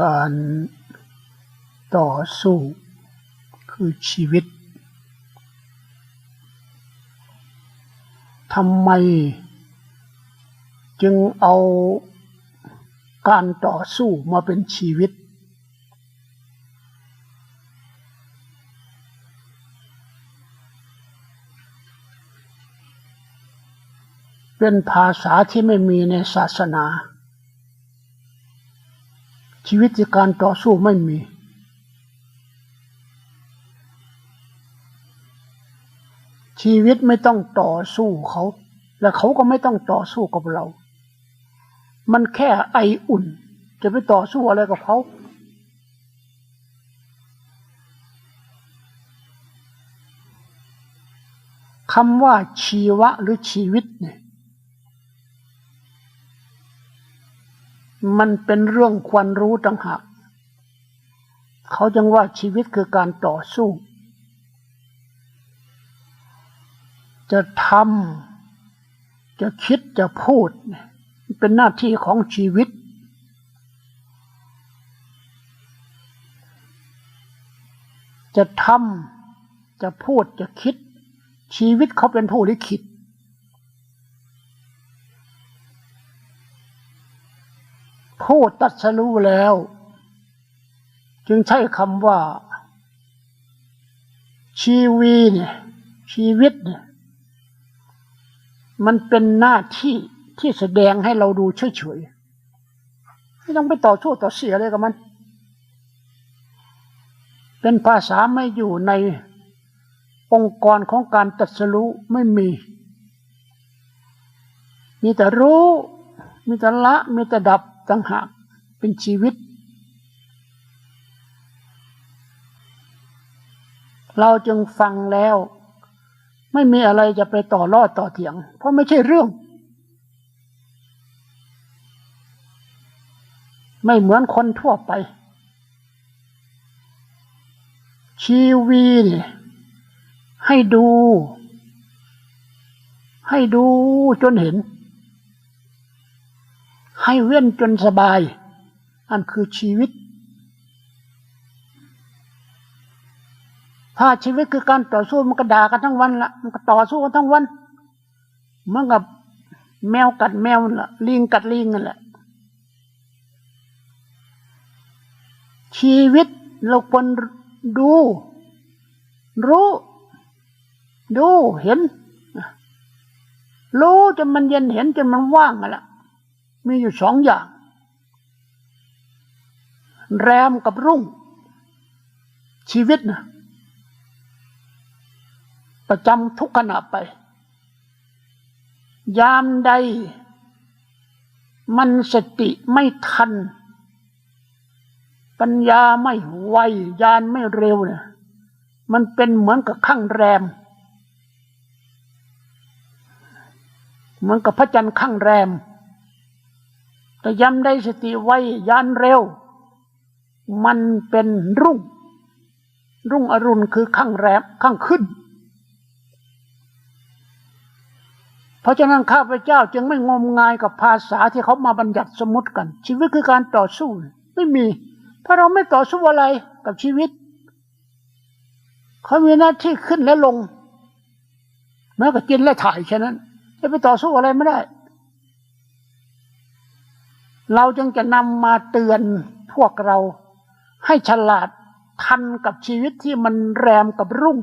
การต่อสู้คือชีวิตทำไม จึงเอาการต่อสู้มาเป็นชีวิต เป็นภาษาที่ไม่มีในศาสนา ชีวิตที่การต่อสู้ไม่มี ชีวิตไม่ต้องต่อสู้เขา และเขาก็ไม่ต้องต่อสู้กับเรา มันแค่ไออุ่น จะไปต่อสู้อะไรกับเขาคำว่าชีวะหรือชีวิตเนี่ย มันเป็นเรื่องควรรู้ต่างหากเขาจึงว่าชีวิตคือการต่อสู้ จะทำจะคิดจะพูดเนี่ยเป็นหน้าที่ของชีวิต จะทำจะพูดจะคิด ชีวิตเขาเป็นผู้ลิขิต ผู้ตัดสรู้แล้ว จึงใช้คำว่า ชีวีเนี่ยชีวิตเนี่ยมันเป็นหน้าที่ที่แสดงให้เราดูเฉยๆไม่ต้องไปต่อสู้ต่อเสียเลยกับมัน เป็นภาษาไม่อยู่ในองค์กรของการตัดสรู้ไม่มี มีแต่รู้ มีแต่ละ มีแต่ดับ ต่างหากเป็นชีวิต เราจึงฟังแล้ว ไม่มีอะไรจะไปต่อรอดต่อเถียง เพราะไม่ใช่เรื่อง ไม่เหมือนคนทั่วไป ชีวีนี่ให้ดู ให้ดูจนเห็น ให้เว้นจนสบาย อันคือชีวิต ถ้าชีวิตคือการต่อสู้มันก็ด่ากันทั้งวันละมันก็ต่อสู้กันทั้งวันเหมือนกับแมวกัดแมวละลิงกัดลิงนั่นแหละ ชีวิตเราควรดู รู้ ดูเห็น รู้จนมันเย็นเห็นจนมันว่างกันละ มีอยู่สองอย่าง แรมกับรุ่ง ชีวิตนะประจำทุกขณะไป ยามใด มันสติไม่ทัน ปัญญาไม่ไวยานไม่เร็วเนี่ยมันเป็นเหมือนกับข้างแรม เหมือนกับพระจันทร์ข้างแรม แต่ยามได้สติไว้ยานเร็ว มันเป็นรุ่ง รุ่งอรุณคือข้างแรมข้างขึ้น เพราะฉะนั้นข้าพเจ้าจึงไม่งมงายกับภาษาที่เขามาบัญญัติสมมติกัน ชีวิตคือการต่อสู้ ไม่มี เพราะเราไม่ต่อสู้อะไรกับชีวิต เขามีหน้าที่ขึ้นและลงแม้ก็กินและถ่ายแค่นั้นจะไปต่อสู้อะไรไม่ได้ เราจึงจะนำมาเตือนพวกเราให้ฉลาดทันกับชีวิตที่มันแรมกับรุ่ง